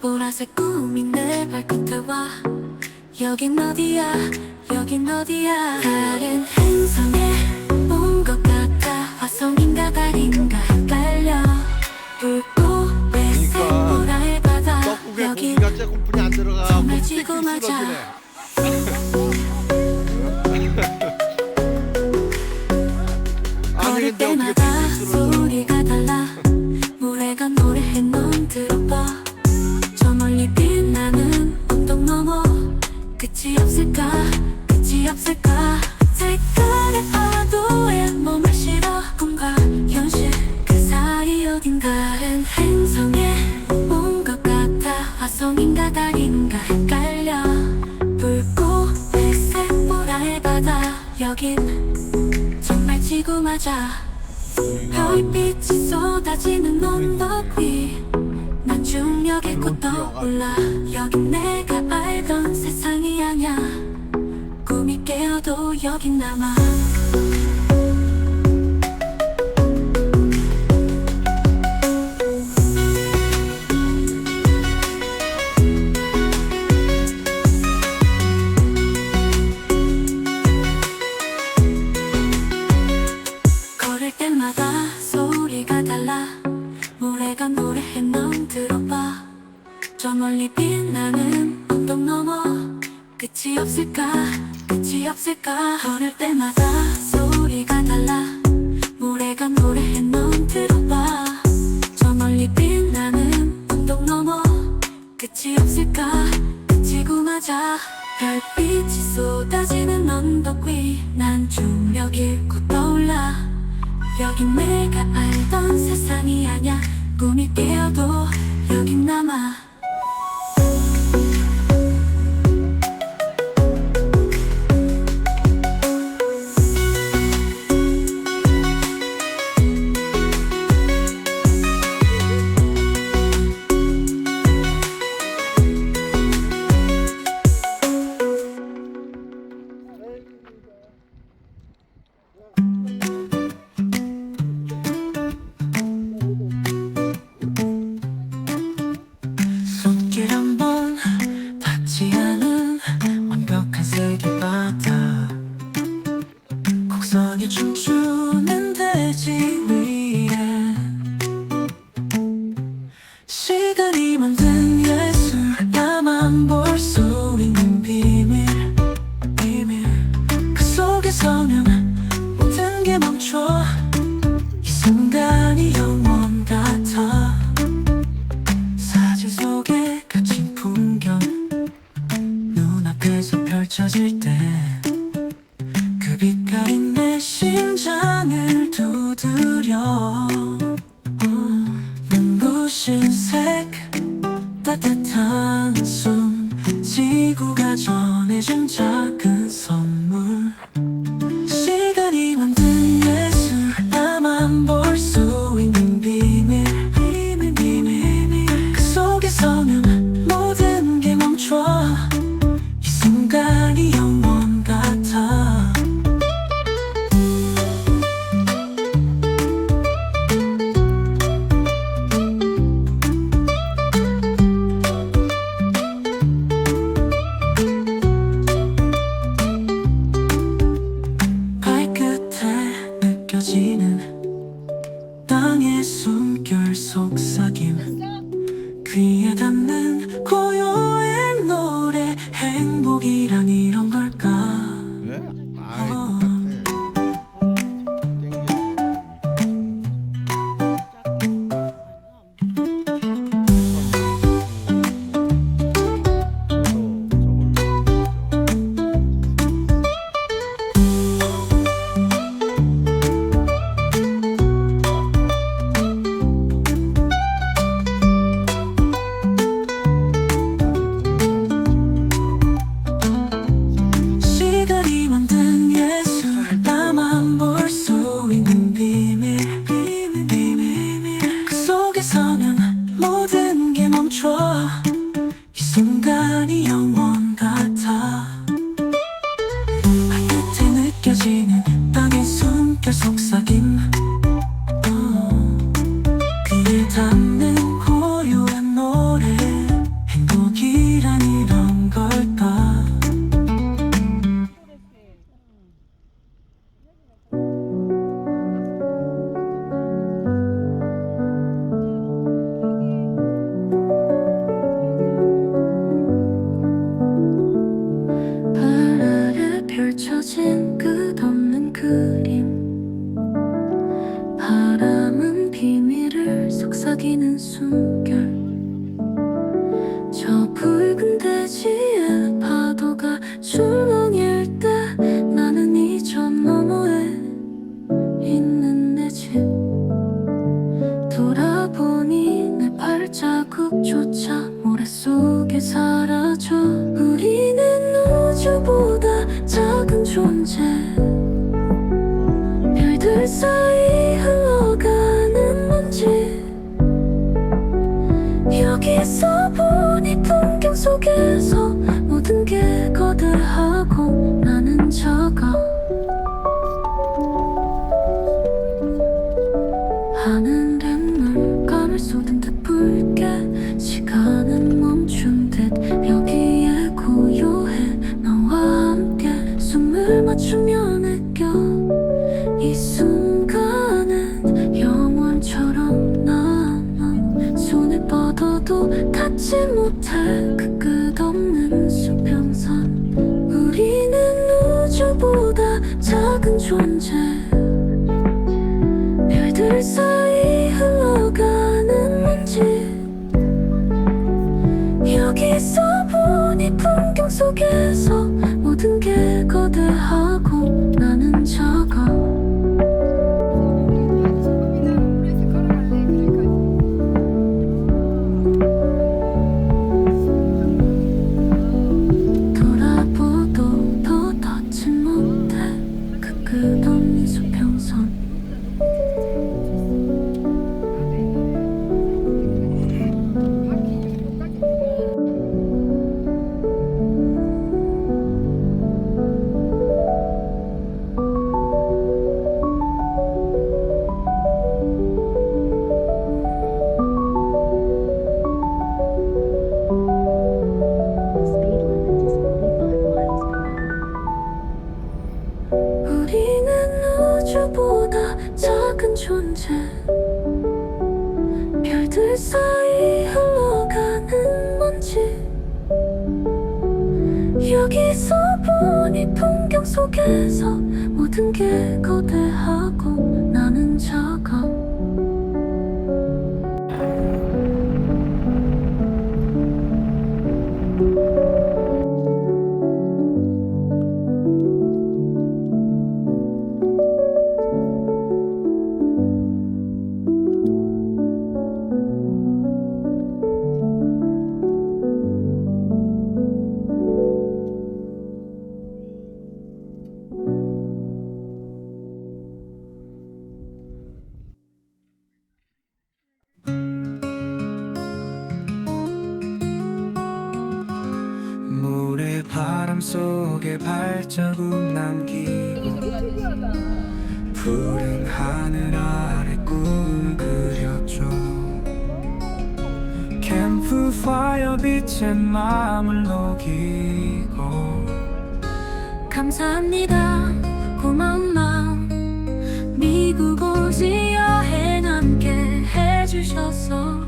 보라색 꿈이 내 발끝에 와. 여긴 어디야? 여긴 어디야? 다른 행성에 온 것 같아. 화성인가 달인가 헷갈려. 불꽃의 그러니까. 색보라의 바다. 여긴 정말 지고 맞아. 끝이 없을까? 색깔의 파도에 몸을 실어 꿈과 현실 그 사이 어딘가는 행성에 온 것 같아. 화성인가 달인가 헷갈려. 불꽃의 색보라의 바다. 여긴 정말 지구 맞아. 별빛이 쏟아지는 언덕 위 난 중력에 곧 떠올라. 여긴 내가 알던 세상이 아냐 깨어도 여긴 남아. 걸을 때마다 소리가 달라. 노래가 노래해 넌 들어봐. 저 멀리 빛나는 언덕 너머. 끝이 없을까 끝이 없을까? 걸을 때마다 소리가 달라. 노래가 노래해 넌 들어봐. 저 멀리 빛나는 언덕 너머 끝이 없을까? 끝이고 맞아 별빛이 쏟아지는 언덕 위. 난 중력 잃고 떠올라. 여긴 내가 알던 세상이 아냐 꿈이 깨어도 여긴 남아 곡선이 춤추는 대지 위에 시간이 만든 예술 나만 볼 수 있는 비밀 비밀. 그 속에 서면 모든 게 멈춰 신색 따뜻한 숨 지구가 전해준 작은 선물 행복이란 이런 걸까 秋 그 끝없는 수평선. 우리는 우주보다 작은 존재. 별들 사이 뻔히 풍경 속에서 모든 게 거대하고 바람 속에 발자국 남기고 푸른 하늘 아래 꿈을 그렸죠. 캠프파이어 빛에 마음을 녹이고 감사합니다. 고마운 마음. 미국 오지 여행 함께 해주셔서